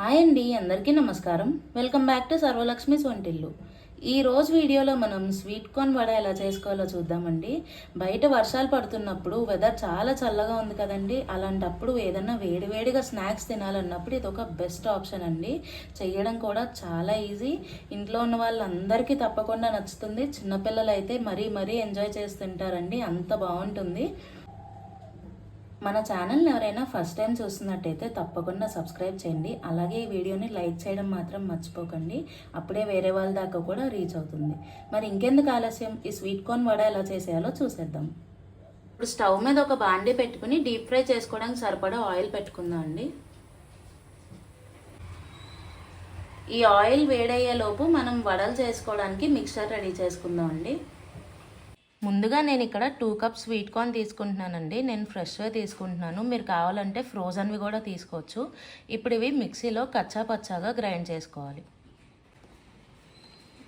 Hi అండి అందరికీ నమస్కారం. వెల్కమ్ బ్యాక్ టు సర్వలక్ష్మి వంటిల్లు ఈ రోజు వీడియోలో మనం స్వీట్ కార్న్ వడ ఎలా చేసుకోవాలో చూద్దామండి. బయట వర్షాలు పడుతున్నప్పుడు వెదర్ చాలా చల్లగా ఉంది కదండి. అలాంటప్పుడు ఏదన్నా వేడివేడిగా స్నాక్స్ తినాలన్నప్పుడు ఇది ఒక బెస్ట్ ఆప్షన్ అండి. చేయడం కూడా చాలా ఈజీ ఇంట్లో ఉన్న వాళ్ళందరికీ తప్పకుండా నచ్చుతుంది. చిన్నపిల్లలు అయితే మరీ మరీ ఎంజాయ్ చేస్తుంటారండి. అంత బాగుంటుంది. మన ఛానల్ని ఎవరైనా ఫస్ట్ టైం చూస్తున్నట్టయితే తప్పకుండా సబ్స్క్రైబ్ చేయండి. అలాగే ఈ వీడియోని లైక్ చేయడం మాత్రం మర్చిపోకండి. అప్పుడే వేరే వాళ్ళ దాకా కూడా రీచ్ అవుతుంది. మరి ఇంకెందుకు ఆలస్యం? ఈ స్వీట్ కార్న్ వడ ఎలా చేసేయాలో చూసేద్దాం. ఇప్పుడు స్టవ్ మీద ఒక బాండీ పెట్టుకుని డీప్ ఫ్రై చేసుకోవడానికి సరిపడా ఆయిల్ పెట్టుకుందాం అండి. ఈ ఆయిల్ వేడయ్యేలోపు మనం వడలు చేసుకోవడానికి మిక్సర్ రెడీ చేసుకుందాం అండి. ముందుగా నేను ఇక్కడ టూ కప్స్ స్వీట్ కార్న్ తీసుకుంటున్నానండి. నేను ఫ్రెష్గా తీసుకుంటున్నాను. మీరు కావాలంటే ఫ్రోజన్వి కూడా తీసుకోవచ్చు. ఇప్పుడు ఇవి మిక్సీలో కచ్చా పచ్చాగా గ్రైండ్ చేసుకోవాలి.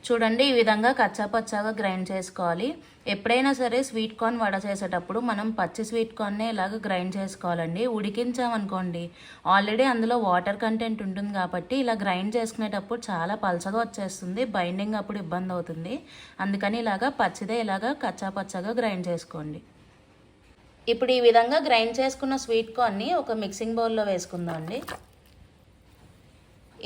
చూడండి ఈ విధంగా కచ్చాపచ్చాగా గ్రైండ్ చేసుకోవాలి. ఎప్పుడైనా సరే స్వీట్ కార్న్ వడ చేసేటప్పుడు మనం పచ్చి స్వీట్ కార్న్నే ఇలాగ గ్రైండ్ చేసుకోవాలండి. ఉడికించామనుకోండి ఆల్రెడీ అందులో వాటర్ కంటెంట్ ఉంటుంది కాబట్టి ఇలా గ్రైండ్ చేసుకునేటప్పుడు చాలా పలచగా వచ్చేస్తుంది బైండింగ్ అప్పుడు ఇబ్బంది అవుతుంది. అందుకని ఇలాగా పచ్చిదే ఇలాగా కచ్చాపచ్చాగా గ్రైండ్ చేసుకోండి. ఇప్పుడు ఈ విధంగా గ్రైండ్ చేసుకున్న స్వీట్ కార్న్ని ఒక మిక్సింగ్ బౌల్లో వేసుకుందాం అండి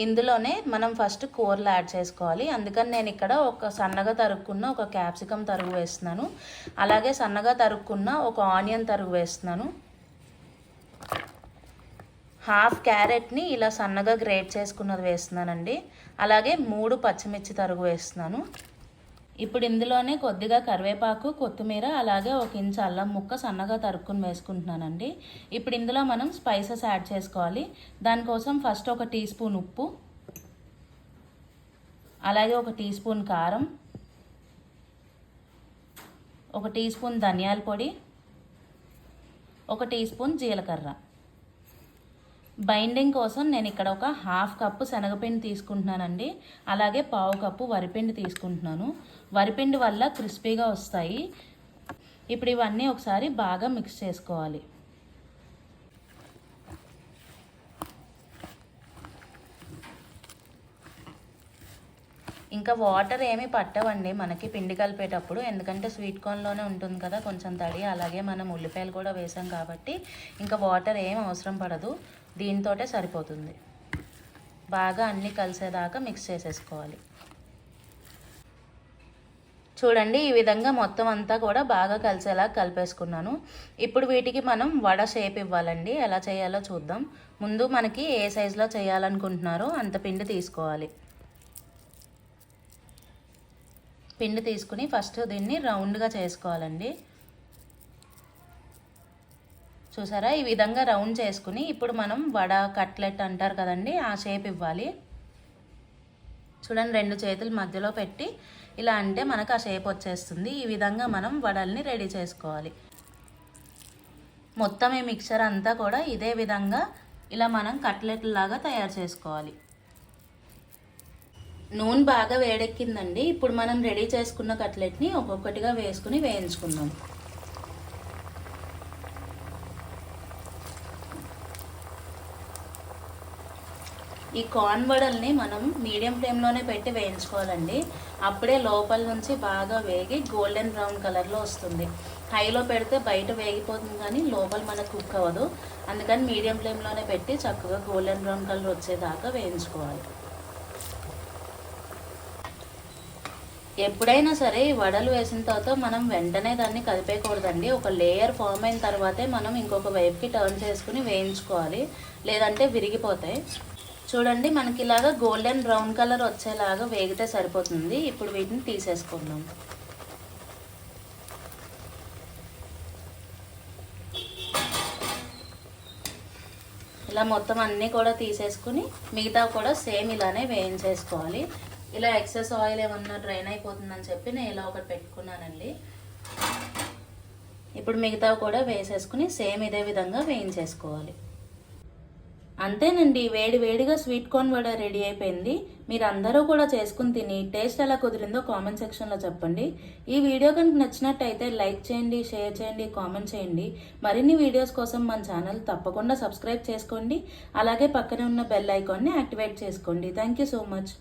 ఇందులోనే మనం ఫస్ట్ కూరలు యాడ్ చేసుకోవాలి. అందుకని నేను ఇక్కడ ఒక సన్నగా తరుక్కున్న ఒక క్యాప్సికమ్ తరుగు వేస్తున్నాను. అలాగే సన్నగా తరుక్కున్న ఒక ఆనియన్ తరుగు వేస్తున్నాను. హాఫ్ క్యారెట్ని ఇలా సన్నగా గ్రేట్ చేసుకున్నది వేస్తున్నానండి. అలాగే మూడు పచ్చిమిర్చి తరుగు వేస్తున్నాను. ఇప్పుడు ఇందులోనే కొద్దిగా కరివేపాకు కొత్తిమీర అలాగే ఒక ఇంచు అల్లం ముక్క సన్నగా తరుక్కుని వేసుకుంటున్నానండి. ఇప్పుడు ఇందులో మనం స్పైసెస్ యాడ్ చేసుకోవాలి. దానికోసం ఫస్ట్ ఒక టీ స్పూన్ ఉప్పు అలాగే ఒక టీ స్పూన్ కారం ఒక టీ స్పూన్ ధనియాల పొడి ఒక టీ స్పూన్ జీలకర్ర. బైండింగ్ కోసం నేను ఇక్కడ ఒక హాఫ్ కప్పు శనగపిండి తీసుకుంటున్నానండి. అలాగే పావు కప్పు వరిపిండి తీసుకుంటున్నాను. వరిపిండి వల్ల క్రిస్పీగా వస్తాయి. ఇప్పుడు ఇవన్నీ ఒకసారి బాగా మిక్స్ చేసుకోవాలి. ఇంకా వాటర్ ఏమీ పట్టవండి మనకి పిండి కలిపేటప్పుడు. ఎందుకంటే స్వీట్ కార్న్లోనే ఉంటుంది కదా కొంచెం తడి. అలాగే మనం ఉల్లిపాయలు కూడా వేసాం కాబట్టి ఇంకా వాటర్ ఏం అవసరం పడదు. దీంతోటే సరిపోతుంది. బాగా అన్నీ కలిసేదాకా మిక్స్ చేసేసుకోవాలి. చూడండి ఈ విధంగా మొత్తం అంతా కూడా బాగా కలిసేలా కలిపేసుకున్నాను. ఇప్పుడు వీటికి మనం వడ షేప్ ఇవ్వాలండి. ఎలా చేయాలో చూద్దాం. ముందు మనకి ఏ సైజులో చేయాలనుకుంటున్నారో అంత పిండి తీసుకోవాలి. పిండి తీసుకుని ఫస్ట్ దీన్ని రౌండ్గా చేసుకోవాలండి. చూసారా? ఈ విధంగా రౌండ్ చేసుకుని ఇప్పుడు మనం వడ కట్లెట్ అంటారు కదండి ఆ షేప్ ఇవ్వాలి. చూడండి రెండు చేతులు మధ్యలో పెట్టి ఇలా అంటే మనకు ఆ షేప్ వచ్చేస్తుంది. ఈ విధంగా మనం వడల్ని రెడీ చేసుకోవాలి. మొత్తం ఈ మిక్చర్ అంతా కూడా ఇదే విధంగా ఇలా మనం కట్లెట్ లాగా తయారు చేసుకోవాలి. నూనె బాగా వేడెక్కిందండి. ఇప్పుడు మనం రెడీ చేసుకున్న కట్లెట్ని ఒక్కొక్కటిగా వేసుకుని వేయించుకుందాం. ఈ కార్న్ వడల్ని మనం మీడియం ఫ్లేమ్లోనే పెట్టి వేయించుకోవాలండి. అప్పుడే లోపల నుంచి బాగా వేగి గోల్డెన్ బ్రౌన్ కలర్లో వస్తుంది. హైలో పెడితే బయట వేగిపోతుంది కానీ లోపల మనకు కుక్ అవ్వదు. అందుకని మీడియం ఫ్లేమ్లోనే పెట్టి చక్కగా గోల్డెన్ బ్రౌన్ కలర్ వచ్చేదాకా వేయించుకోవాలి. ఎప్పుడైనా సరే ఈ వడలు వేసిన తర్వాత మనం వెంటనే దాన్ని కలిపేయకూడదండి. ఒక లేయర్ ఫామ్ అయిన తర్వాతే మనం ఇంకొక వైపుకి టర్న్ చేసుకుని వేయించుకోవాలి. లేదంటే విరిగిపోతాయి. చూడండి మనకి ఇలాగా గోల్డెన్ బ్రౌన్ కలర్ వచ్చేలాగా వేగితే సరిపోతుంది. ఇప్పుడు వీటిని తీసేసుకుందాం. ఇలా మొత్తం అన్నీ కూడా తీసేసుకుని మిగతా కూడా సేమ్ ఇలానే వేయించేసుకోవాలి. ఇలా ఎక్సెస్ ఆయిల్ ఏమన్నా డ్రైన్ అయిపోతుందని చెప్పి నేను ఇలా ఒకటి పెట్టుకున్నానండి. ఇప్పుడు మిగతా కూడా వేసేసుకుని సేమ్ ఇదే విధంగా వేయించేసుకోవాలి. అంతేనండి వేడి వేడిగా స్వీట్ కార్న్ వడ రెడీ అయిపోయింది. మీరు అందరూ కూడా చేసుకుని తిని టేస్ట్ ఎలా కుదిరిందో కామెంట్ సెక్షన్లో చెప్పండి. ఈ వీడియో కనుక నచ్చినట్టయితే లైక్ చేయండి షేర్ చేయండి కామెంట్ చేయండి. మరిన్ని వీడియోస్ కోసం మన ఛానల్ తప్పకుండా సబ్స్క్రైబ్ చేసుకోండి. అలాగే పక్కనే ఉన్న బెల్ ఐకాన్ని యాక్టివేట్ చేసుకోండి. Thank you so much